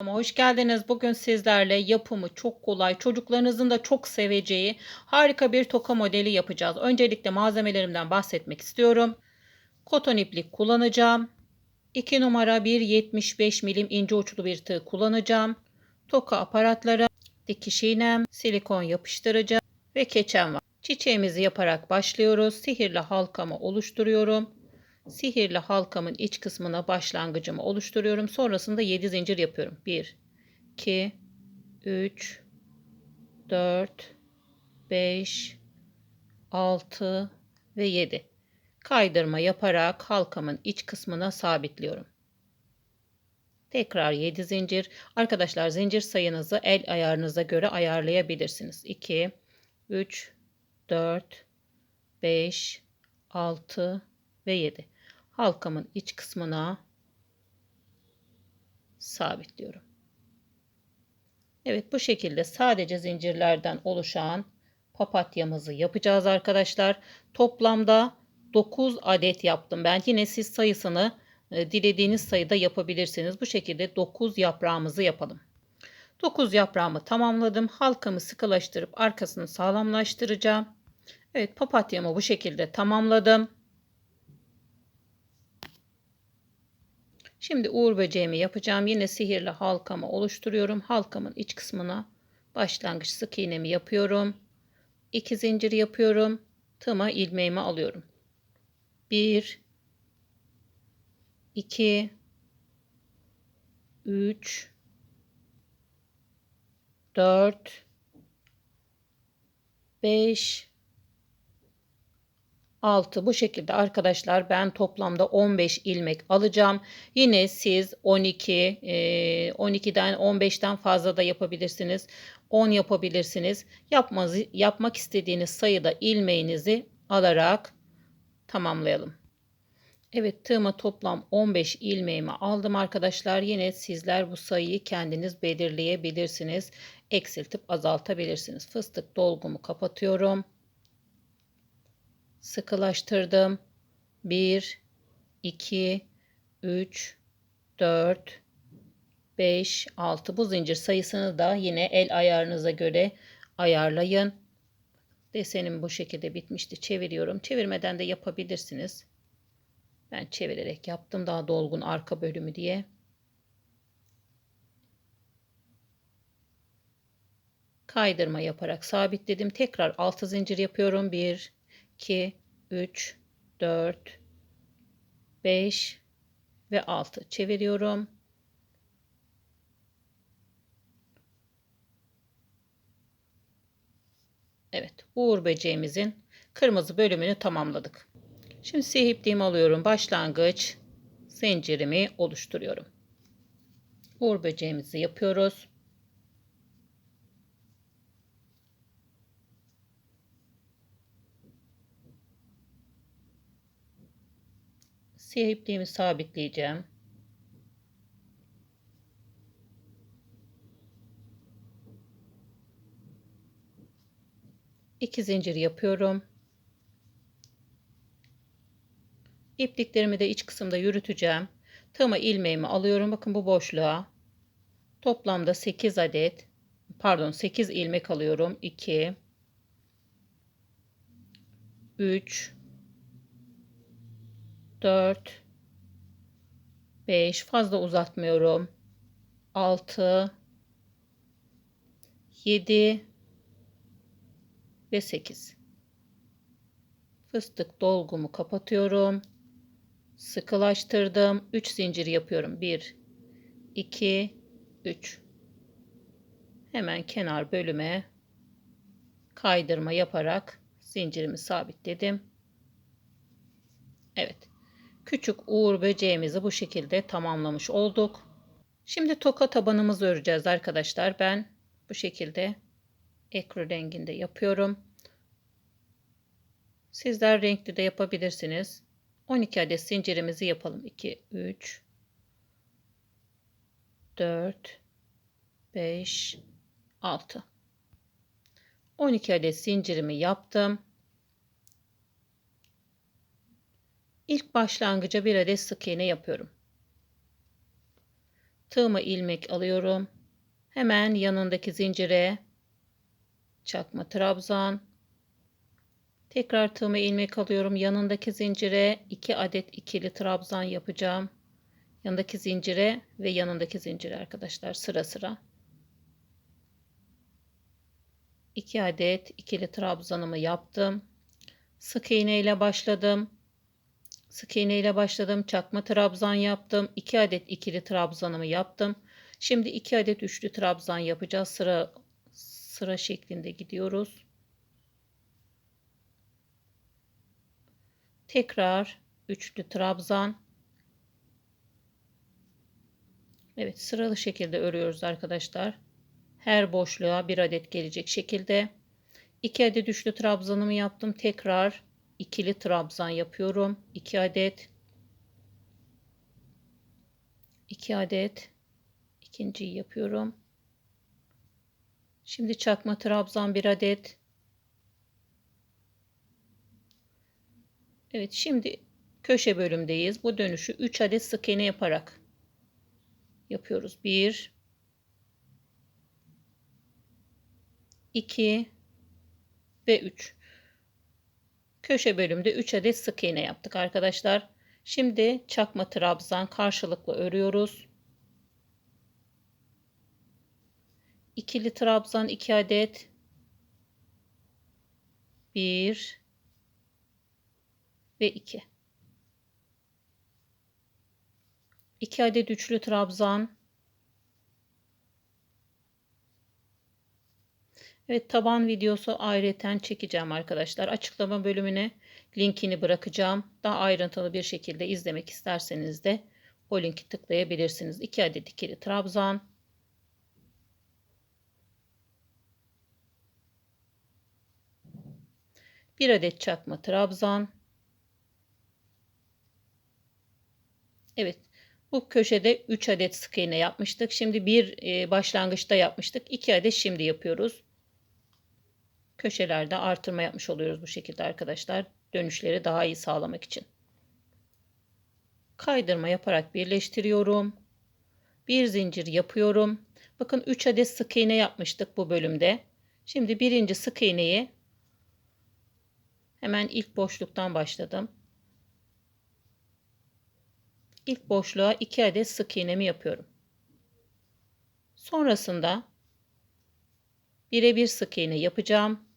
Ama Hoş geldiniz. Bugün sizlerle yapımı çok kolay, çocuklarınızın da çok seveceği harika bir toka modeli yapacağız. Öncelikle malzemelerimden bahsetmek istiyorum. Koton iplik kullanacağım. 2 numara 1.75 milim ince uçlu bir tığ kullanacağım. Toka aparatları, dikiş iğnem, silikon yapıştırıcı ve keçem var. Çiçeğimizi yaparak başlıyoruz. Sihirli halkamı oluşturuyorum. Sihirli halkamın iç kısmına başlangıcımı oluşturuyorum. Sonrasında 7 zincir yapıyorum. 1, 2, 3, 4, 5, 6 ve 7. Kaydırma yaparak halkamın iç kısmına sabitliyorum. Tekrar 7 zincir. Arkadaşlar zincir sayınızı el ayarınıza göre ayarlayabilirsiniz. 2, 3, 4, 5, 6 ve 7 halkamın iç kısmına sabitliyorum. Evet bu şekilde sadece zincirlerden oluşan papatyamızı yapacağız arkadaşlar. Toplamda 9 adet yaptım. Ben yine siz sayısını e, dilediğiniz sayıda yapabilirsiniz. Bu şekilde 9 yaprağımızı yapalım. 9 yaprağımı tamamladım. Halkamı sıkılaştırıp arkasını sağlamlaştıracağım. Evet papatyamı bu şekilde tamamladım. Şimdi uğur böceğimi yapacağım. Yine sihirli halkamı oluşturuyorum. Halkamın iç kısmına başlangıç sık iğnemi yapıyorum. 2 zincir yapıyorum. Tığıma ilmeğimi alıyorum. 1 2 3 4 5 6 bu şekilde arkadaşlar ben toplamda 15 ilmek alacağım. Yine siz 12 12'den 15'ten fazla da yapabilirsiniz. 10 yapabilirsiniz. Yapmazı, yapmak istediğiniz sayıda ilmeğinizi alarak tamamlayalım. Evet tığıma toplam 15 ilmeğimi aldım arkadaşlar. Yine sizler bu sayıyı kendiniz belirleyebilirsiniz. Eksiltip azaltabilirsiniz. Fıstık dolgumu kapatıyorum sıkılaştırdım. 1 2 3 4 5 6 bu zincir sayısını da yine el ayarınıza göre ayarlayın. Desenim bu şekilde bitmişti. Çeviriyorum. Çevirmeden de yapabilirsiniz. Ben çevirerek yaptım daha dolgun arka bölümü diye. Kaydırma yaparak sabitledim. Tekrar 6 zincir yapıyorum. 1 2, 3, 4, 5 ve 6 çeviriyorum. Evet, uğur böceğimizin kırmızı bölümünü tamamladık. Şimdi sihir ipliğimi alıyorum. Başlangıç zincirimi oluşturuyorum. Uğur böceğimizi yapıyoruz. Siyah ipliğimi sabitleyeceğim. İki zincir yapıyorum. İpliklerimi de iç kısımda yürüteceğim. Tığıma ilmeğimi alıyorum. Bakın bu boşluğa. Toplamda 8 adet pardon 8 ilmek alıyorum. 2 3 4 5 fazla uzatmıyorum. 6 7 ve 8 fıstık dolgumu kapatıyorum. Sıkılaştırdım. 3 zincir yapıyorum. 1 2 3 Hemen kenar bölüme kaydırma yaparak zincirimi sabitledim. Evet küçük uğur böceğimizi bu şekilde tamamlamış olduk. Şimdi toka tabanımızı öreceğiz arkadaşlar. Ben bu şekilde ekru renginde yapıyorum. Sizler renkli de yapabilirsiniz. 12 adet zincirimizi yapalım. 2, 3, 4, 5, 6. 12 adet zincirimi yaptım. İlk başlangıca bir adet sık iğne yapıyorum. Tığımı ilmek alıyorum. Hemen yanındaki zincire çakma trabzan. Tekrar tığımı ilmek alıyorum. Yanındaki zincire 2 adet ikili trabzan yapacağım. Yanındaki zincire ve yanındaki zincire arkadaşlar sıra sıra. 2 adet ikili trabzanımı yaptım. Sık iğne ile başladım. Sık iğne ile başladım. Çakma trabzan yaptım. 2 adet ikili trabzanımı yaptım. Şimdi 2 adet üçlü trabzan yapacağız. Sıra sıra şeklinde gidiyoruz. Tekrar üçlü trabzan. Evet sıralı şekilde örüyoruz arkadaşlar. Her boşluğa bir adet gelecek şekilde. 2 adet üçlü trabzanımı yaptım. Tekrar ikili trabzan yapıyorum. 2 adet 2 adet ikinciyi yapıyorum. Şimdi çakma trabzan bir adet. Evet şimdi köşe bölümdeyiz. Bu dönüşü 3 adet sık iğne yaparak yapıyoruz. 1 2 ve 3. Köşe bölümde 3 adet sık iğne yaptık arkadaşlar. Şimdi çakma trabzan karşılıklı örüyoruz. İkili trabzan 2 adet. 1 ve 2. 2 adet üçlü trabzan. Evet taban videosu ayrıten çekeceğim arkadaşlar. Açıklama bölümüne linkini bırakacağım. Daha ayrıntılı bir şekilde izlemek isterseniz de o linki tıklayabilirsiniz. 2 adet ikili trabzan. Bir adet çakma trabzan. Evet. Bu köşede 3 adet sık iğne yapmıştık. Şimdi bir e, başlangıçta yapmıştık. 2 adet şimdi yapıyoruz. Köşelerde artırma yapmış oluyoruz bu şekilde arkadaşlar. Dönüşleri daha iyi sağlamak için. Kaydırma yaparak birleştiriyorum. Bir zincir yapıyorum. Bakın 3 adet sık iğne yapmıştık bu bölümde. Şimdi birinci sık iğneyi hemen ilk boşluktan başladım. İlk boşluğa 2 adet sık iğnemi yapıyorum. Sonrasında birebir sık iğne yapacağım.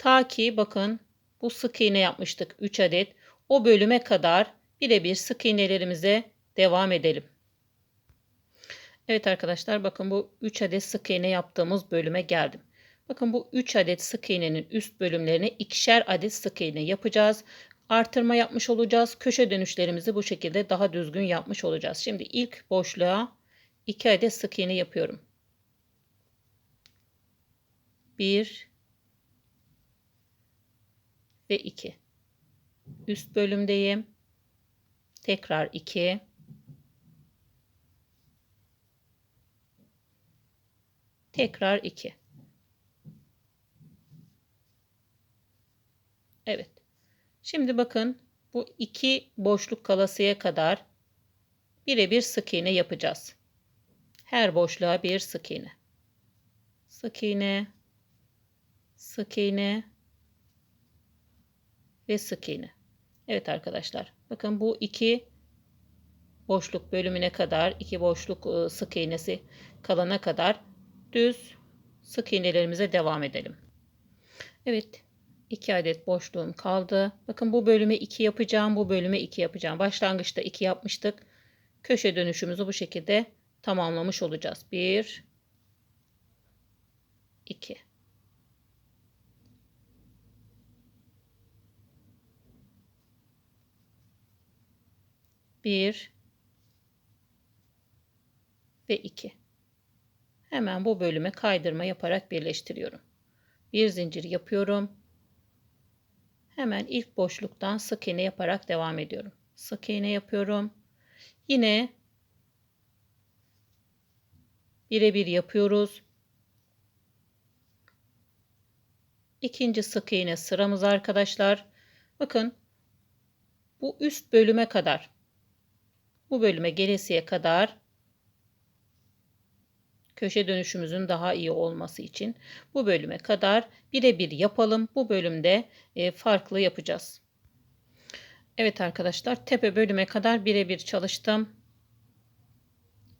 Ta ki bakın bu sık iğne yapmıştık 3 adet. O bölüme kadar birebir sık iğnelerimize devam edelim. Evet arkadaşlar bakın bu 3 adet sık iğne yaptığımız bölüme geldim. Bakın bu 3 adet sık iğnenin üst bölümlerine ikişer adet sık iğne yapacağız. Artırma yapmış olacağız. Köşe dönüşlerimizi bu şekilde daha düzgün yapmış olacağız. Şimdi ilk boşluğa 2 adet sık iğne yapıyorum. 1 ve 2. Üst bölümdeyim. Tekrar 2. Tekrar 2. Evet. Şimdi bakın bu iki boşluk kalasıya kadar birebir sık iğne yapacağız. Her boşluğa bir sık iğne. Sık iğne, sık iğne, ve sık iğne. Evet arkadaşlar bakın bu iki boşluk bölümüne kadar iki boşluk ıı, sık iğnesi kalana kadar düz sık iğnelerimize devam edelim. Evet 2 adet boşluğum kaldı. Bakın bu bölüme 2 yapacağım. Bu bölüme 2 yapacağım. Başlangıçta 2 yapmıştık. Köşe dönüşümüzü bu şekilde tamamlamış olacağız. 1 2 1 ve 2. Hemen bu bölüme kaydırma yaparak birleştiriyorum. Bir zincir yapıyorum. Hemen ilk boşluktan sık iğne yaparak devam ediyorum. Sık iğne yapıyorum. Yine birebir yapıyoruz. İkinci sık iğne sıramız arkadaşlar. Bakın bu üst bölüme kadar Bu bölüme gelesiye kadar köşe dönüşümüzün daha iyi olması için bu bölüme kadar birebir yapalım. Bu bölümde e, farklı yapacağız. Evet arkadaşlar tepe bölüme kadar birebir çalıştım.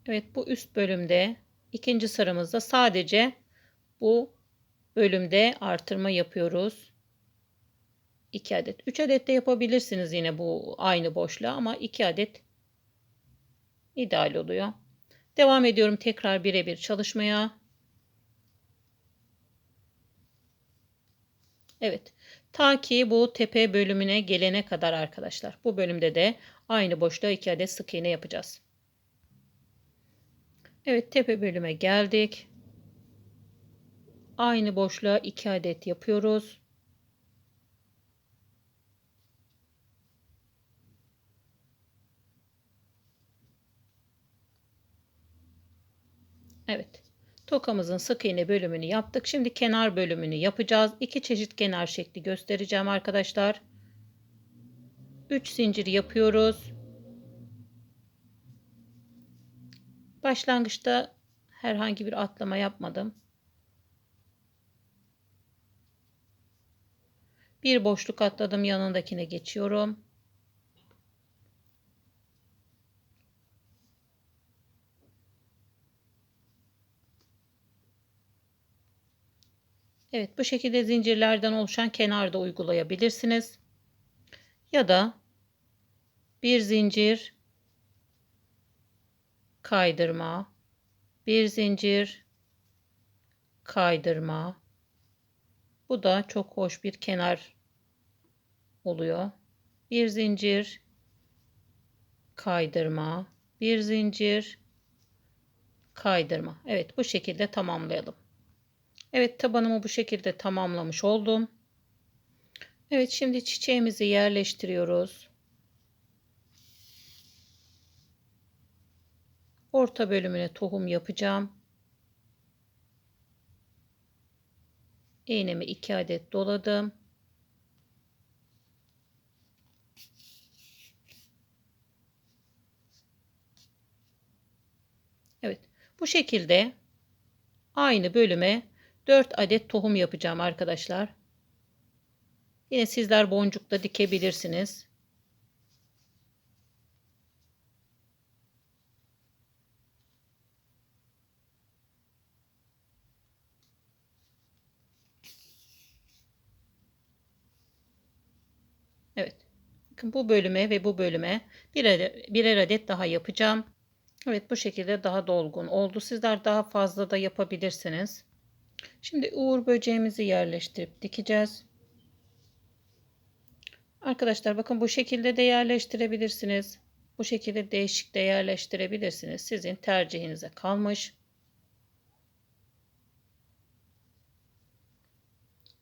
Evet bu üst bölümde ikinci sıramızda sadece bu bölümde artırma yapıyoruz. 2 adet. 3 adet de yapabilirsiniz yine bu aynı boşluğa ama 2 adet ideal oluyor. Devam ediyorum tekrar birebir çalışmaya. Evet. Ta ki bu tepe bölümüne gelene kadar arkadaşlar. Bu bölümde de aynı boşluğa 2 adet sık iğne yapacağız. Evet tepe bölüme geldik. Aynı boşluğa 2 adet yapıyoruz. Evet. Tokamızın sık iğne bölümünü yaptık. Şimdi kenar bölümünü yapacağız. İki çeşit kenar şekli göstereceğim arkadaşlar. 3 zincir yapıyoruz. Başlangıçta herhangi bir atlama yapmadım. Bir boşluk atladım yanındakine geçiyorum. Evet bu şekilde zincirlerden oluşan kenarda uygulayabilirsiniz. Ya da bir zincir kaydırma, bir zincir kaydırma. Bu da çok hoş bir kenar oluyor. Bir zincir kaydırma, bir zincir kaydırma. Evet bu şekilde tamamlayalım. Evet tabanımı bu şekilde tamamlamış oldum. Evet şimdi çiçeğimizi yerleştiriyoruz. Orta bölümüne tohum yapacağım. İğnemi 2 adet doladım. Evet bu şekilde aynı bölüme 4 adet tohum yapacağım arkadaşlar. Yine sizler boncukta dikebilirsiniz. Evet. Bakın bu bölüme ve bu bölüme birer, birer adet daha yapacağım. Evet bu şekilde daha dolgun oldu. Sizler daha fazla da yapabilirsiniz. Şimdi uğur böceğimizi yerleştirip dikeceğiz. Arkadaşlar bakın bu şekilde de yerleştirebilirsiniz. Bu şekilde değişik de yerleştirebilirsiniz. Sizin tercihinize kalmış.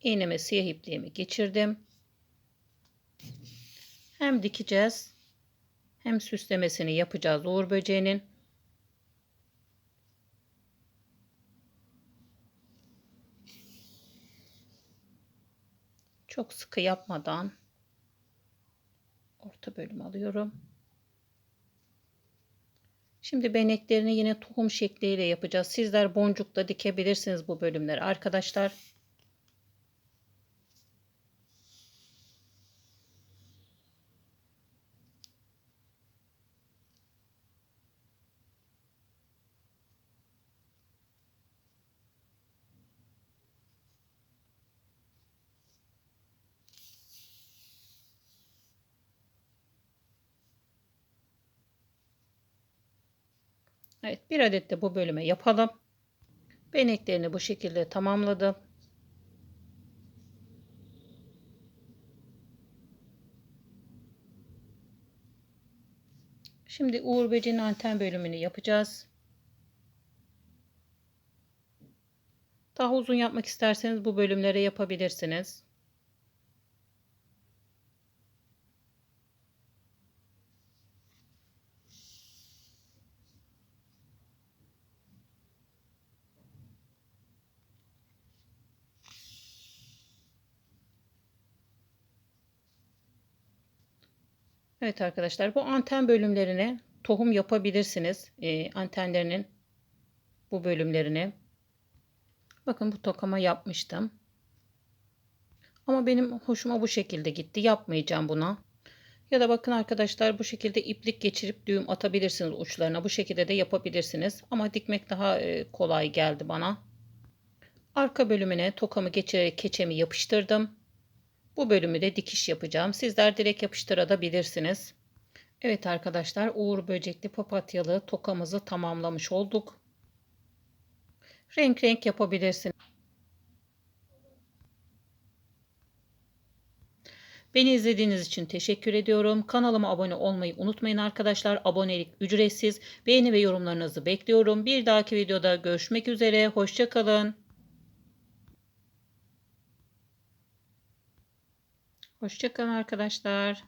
İğneme siyah ipliğimi geçirdim. Hem dikeceğiz hem süslemesini yapacağız uğur böceğinin. Çok sıkı yapmadan orta bölüm alıyorum. Şimdi beneklerini yine tohum şekliyle yapacağız. Sizler boncukla dikebilirsiniz bu bölümleri arkadaşlar. Evet bir adet de bu bölüme yapalım. Beneklerini bu şekilde tamamladım. Şimdi Uğur Böceği'nin anten bölümünü yapacağız. Daha uzun yapmak isterseniz bu bölümlere yapabilirsiniz. Evet arkadaşlar bu anten bölümlerine tohum yapabilirsiniz. E, antenlerinin bu bölümlerini. Bakın bu tokama yapmıştım. Ama benim hoşuma bu şekilde gitti. Yapmayacağım buna. Ya da bakın arkadaşlar bu şekilde iplik geçirip düğüm atabilirsiniz uçlarına. Bu şekilde de yapabilirsiniz. Ama dikmek daha e, kolay geldi bana. Arka bölümüne tokamı geçirerek keçemi yapıştırdım. Bu bölümü de dikiş yapacağım. Sizler direkt yapıştırabilirsiniz. Evet arkadaşlar uğur böcekli papatyalı tokamızı tamamlamış olduk. Renk renk yapabilirsiniz. Beni izlediğiniz için teşekkür ediyorum. Kanalıma abone olmayı unutmayın arkadaşlar. Abonelik ücretsiz. Beğeni ve yorumlarınızı bekliyorum. Bir dahaki videoda görüşmek üzere. Hoşçakalın. Hoşçakalın arkadaşlar.